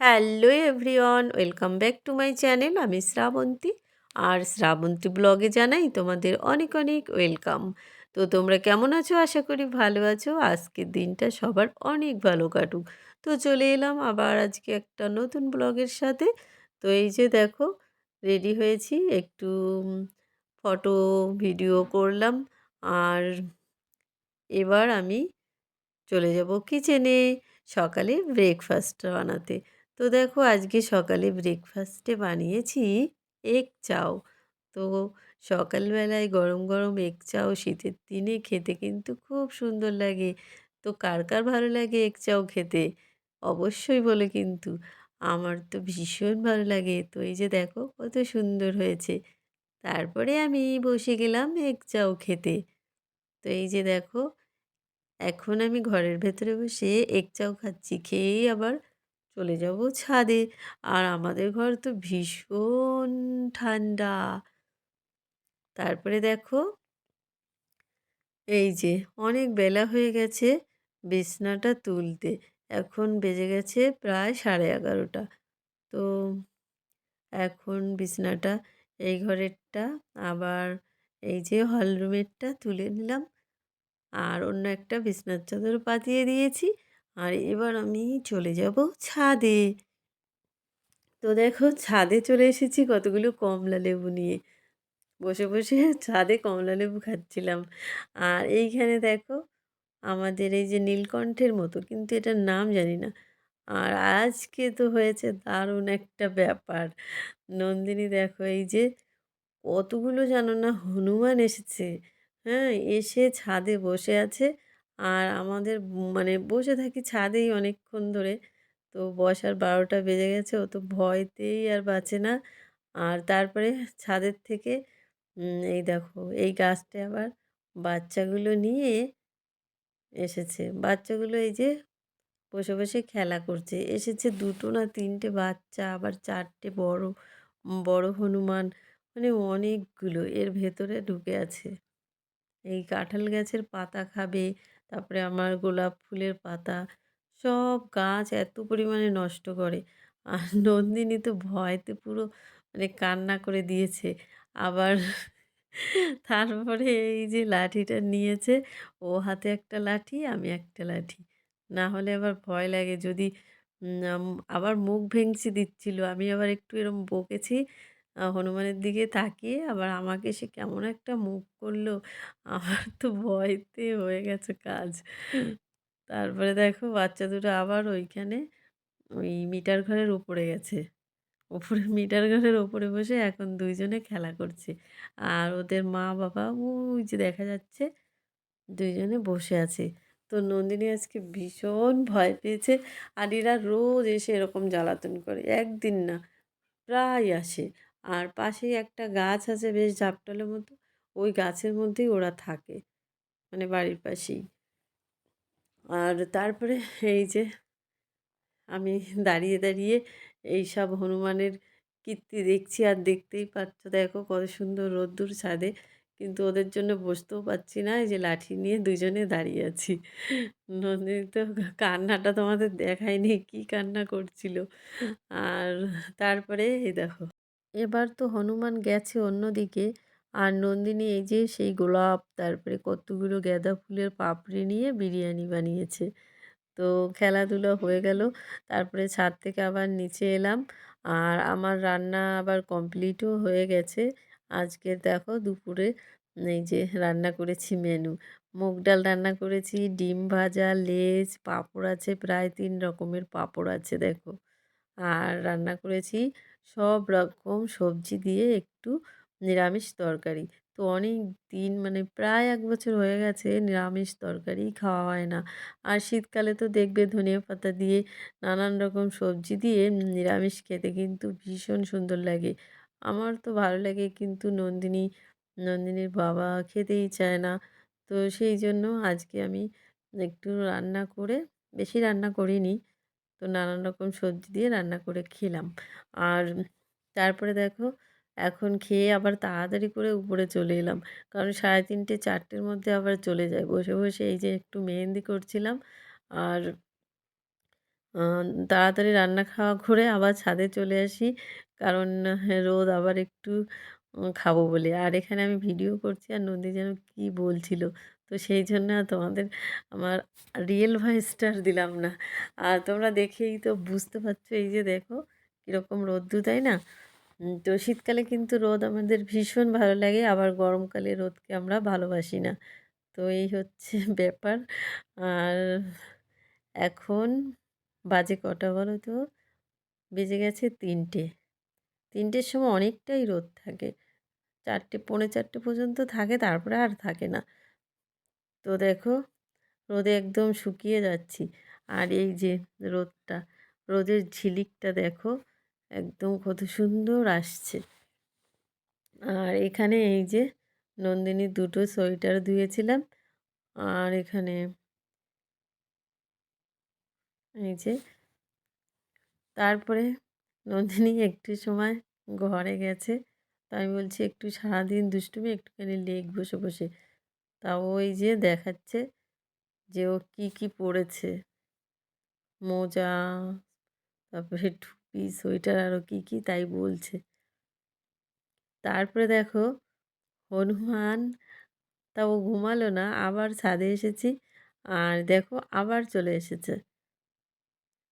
Hello everyone, welcome back to my channel. আমি শ্রাবন্তী আর শ্রাবন্তী ব্লগে জানাই তোমাদের অনেক অনেক ওয়েলকাম। তো তোমরা কেমন আছো? আশা করি ভালো আছো। আজকের দিনটা সবার অনেক ভালো কাটুক। তো চলে এলাম আবার আজকে একটা নতুন ব্লগের সাথে। তো এই যে দেখো, রেডি হয়েছি, একটু ফটো, ভিডিও করলাম। আর এবার আমি চলে যাব কিচেনে। সকালে ব্রেকফাস্ট বানাতে। তো দেখো আজকে সকালে ব্রেকফাস্টে বানিয়েছি এগ চাও তো সকালবেলায় গরম গরম এগ চাও শীতের দিনে খেতে কিন্তু খুব সুন্দর লাগে। তো কার কার ভালো লাগে এগ চাও খেতে? অবশ্যই বলে কিন্তু। আমার তো ভীষণ ভালো লাগে। তো এই যে দেখো কত সুন্দর হয়েছে। তারপরে আমি বসে গেলাম এগ চাও খেতে। তো এই যে দেখো এখন আমি ঘরের ভেতরে বসে এগ চাও খাচ্ছি, খেয়েই আবার চলে যাব ছাদে। আর আমাদের ঘর তো ভীষণ ঠান্ডা। তারপরে দেখো, এই যে অনেক বেলা হয়ে গেছে বিছনাটা তুলতে। এখন বেজে গেছে প্রায় সাড়ে এগারোটা। তো এখন বিছনাটা, এই ঘরেরটা, আবার এই যে হলরুমেরটা তুলে নিলাম। আর অন্য একটা বিছনার চাদর পাতিয়ে দিয়েছি। আর এবার আমি চলে যাব ছাদে। তো দেখো, ছাদে চলে এসেছি কতগুলো কমলা লেবু নিয়ে। বসে বসে ছাদে কমলা লেবু খাচ্ছিলাম। আর এইখানে দেখো, আমাদের এই যে নীলকণ্ঠের মতো, কিন্তু এটার নাম জানি না। আর আজকে তো হয়েছে দারুণ একটা ব্যাপার। নন্দিনী দেখো, এই যে কতগুলো জানো না, হনুমান এসেছে। হ্যাঁ এসে ছাদে বসে আছে। আর আমাদের মানে বসে থাকি ছাদেই অনেকক্ষণ ধরে। তো বসার বারোটা বেজে গেছে, ও তো ভয়তেই আর বাঁচে না। আর তারপরে ছাদের থেকে এই দেখো, এই গাছটায় আবার বাচ্চাগুলো নিয়ে এসেছে। বাচ্চাগুলো এই যে বসে বসে খেলা করছে। এসেছে দুটো না তিনটে বাচ্চা, আবার চারটে বড় বড় হনুমান। মানে অনেকগুলো, এর ভেতরে ঢুকে আছে। এই কাঁঠাল গাছের পাতা খাবে, তারপরে আমার গোলাপ ফুলের পাতা। সব গাছ এত পরিমাণে নষ্ট করে। আর নন্দিনী তো ভয়তে পুরো মানে কান্না করে দিয়েছে। আবার তারপরে এই যে লাঠিটা নিয়েছে, ও হাতে একটা লাঠি, আমি একটা লাঠি। না হলে আবার ভয় লাগে। যদি আবার মুখ ভেঙচি দিচ্ছিল, আমি আবার একটু এরম বকেছি হনুমানের দিকে তাকিয়ে আবার আমাকে সে কেমন একটা মুখ করল, আমার তো ভয়তে হয়ে গেছে কাজ। তারপরে দেখো বাচ্চা দুটো আবার ওইখানে ওই মিটার ঘরের উপরে গেছে। ওপরে মিটার ঘরের ওপরে বসে এখন দুইজনে খেলা করছে। আর ওদের মা বাবা ওই যে দেখা যাচ্ছে দুইজনে বসে আছে। তো নন্দিনী আজকে ভীষণ ভয় পেয়েছে আর এরা রোজ এসে এরকম জ্বালাতন করে, একদিন না, প্রায় আসে। আর পাশেই একটা গাছ আছে বেশ ঝাপটালের মতো, ওই গাছের মধ্যেই ওরা থাকে মানে বাড়ির পাশেই। আর তারপরে এই যে আমি দাঁড়িয়ে দাঁড়িয়ে এই সব হনুমানের কীর্তি দেখছি আর দেখতেই পাচ্ছ, দেখো কত সুন্দর রোদ্দুর ছাদে, কিন্তু ওদের জন্য বসতেও পারছি না, এই যে লাঠি নিয়ে দুজনে দাঁড়িয়ে আছি। নন্দিনী তো কান্নাটা তোমাদের দেখায়নি, কি কান্না করছিল। আর তারপরে এই দেখো এবার তো হনুমান গেছে অন্যদিকে। আর নন্দিনী এই যে সেই গোলাপ, তারপরে কতগুলো গাঁদা ফুলের পাপড়ি নিয়ে বিরিয়ানি বানিয়েছে। তো খেলাধুলো হয়ে গেল, তারপরে ছাদ থেকে আবার নিচে এলাম। আর আমার রান্না আবার কমপ্লিটও হয়ে গেছে। আজকে দেখো দুপুরে এই যে রান্না করেছি মেনু মুগ ডাল রান্না করেছি, ডিম ভাজা, লেজ, পাঁপড় আছে, প্রায় তিন রকমের পাঁপড় আছে দেখো। আর রান্না করেছি সব রকম সবজি দিয়ে একটু নিরামিষ তরকারি। তো অনেক দিন মানে প্রায় এক বছর হয়ে গেছে নিরামিষ তরকারি খাওয়া হয় না। আর শীতকালে তো দেখবে ধনিয়া পাতা দিয়ে নানান রকম সবজি দিয়ে নিরামিষ খেতে কিন্তু ভীষণ সুন্দর লাগে। আমার তো ভালো লাগে কিন্তু নন্দিনী, নন্দিনীর বাবা খেতেই চায় না। তো সেই জন্য আজকে আমি একটু রান্না করে, বেশি রান্না করিনি। তো নানান রকম সবজি দিয়ে রান্না করে খেলাম আর তারপরে দেখো, এখন খেয়ে আবার তাড়াতাড়ি করে উপরে চলে এলাম কারণ সাড়ে তিনটে, চারটের মধ্যে আবার চলে যায় বসে বসে এই যে একটু মেহেন্দি করছিলাম আর তাড়াতাড়ি রান্না খাওয়া করে আবার ছাদে চলে আসি। কারণ রোদ আবার একটু খাব বলে। আর এখানে আমি ভিডিও করছি আর নন্দী যেন কি বলছিল। তো সেই জন্য তোমাদের আমার রিয়েল ভয়েসটা দিলাম না। আর তোমরা দেখেই তো বুঝতে পারছ এই যে দেখো কীরকম রোদ্দুর, তাই না? তো শীতকালে কিন্তু রোদ আমাদের ভীষণ ভালো লাগে। আবার গরমকালে রোদকে আমরা ভালোবাসি না। তো এই হচ্ছে ব্যাপার। আর এখন বাজে কটা বলো তো? বেজে গেছে ৩টে। ৩টের সময় অনেকটাই রোদ থাকে। চারটে পৌনে চারটে পর্যন্ত থাকে তারপরে আর থাকে না। তো দেখো রোদে একদম শুকিয়ে যাচ্ছি। আর এই যে রোদটা, রোদের ঝিলিকটা দেখো একদম কত সুন্দর আসছে। আর এখানে এই যে নন্দিনীর দুটো সোয়েটার ধুয়েছিলাম। আর এখানে এই যে তারপরে নন্দিনী একটু সময় ঘরে গেছে। তো আমি বলছি একটু সারাদিন দুষ্টুমি একটুখানি লেখ বসে, বসে। তা ওই যে দেখাচ্ছে যে ও কী, কী পড়েছে। মোজা, তারপরে টুপি, সোয়েটার আরও কী, কী তাই বলছে। তারপরে দেখো হনুমান তা ও ঘুমালো না আবার ছাদে এসেছি আর দেখো আবার চলে এসেছে।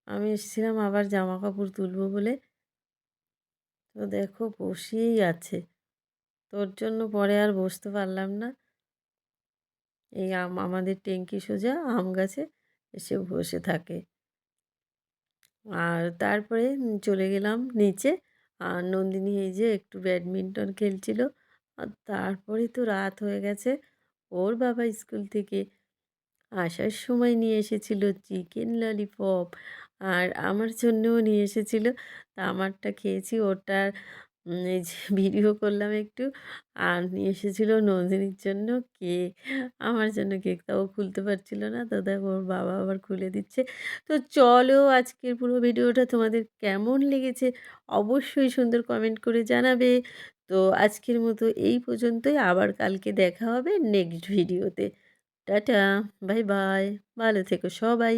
আমি এসেছিলাম আবার জামা কাপড় তুলবো বলে তো দেখো বসেই আছে তোর জন্য পরে আর বসতে পারলাম না এই আম, আমাদের ট্যাঙ্কি সোজা আম গাছে এসে বসে থাকে। আর তারপরে চলে গেলাম নিচে। আর নন্দিনী এই যে একটু ব্যাডমিন্টন খেলছিল। আর তারপরে তো রাত হয়ে গেছে। ওর বাবা স্কুল থেকে আসার সময় নিয়ে এসেছিল চিকেন ললিপপ। আর আমার জন্যও নিয়ে এসেছিল। তা আমারটা খেয়েছি। ওটার ভিডিও করলাম একটু। আর নিয়ে এসেছিল নন্দিনীর জন্য কেক। আমার জন্য কেক তাও খুলতে পারছিল না। তো দেখো, ওর বাবা আবার খুলে দিচ্ছে। তো চলো আজকের পুরো ভিডিওটা তোমাদের কেমন লেগেছে অবশ্যই সুন্দর কমেন্ট করে জানাবে। তো আজকের মতো এই পর্যন্তই। আবার কালকে দেখা হবে নেক্সট ভিডিওতে টাটা বাই বাই ভালো থেকো সবাই।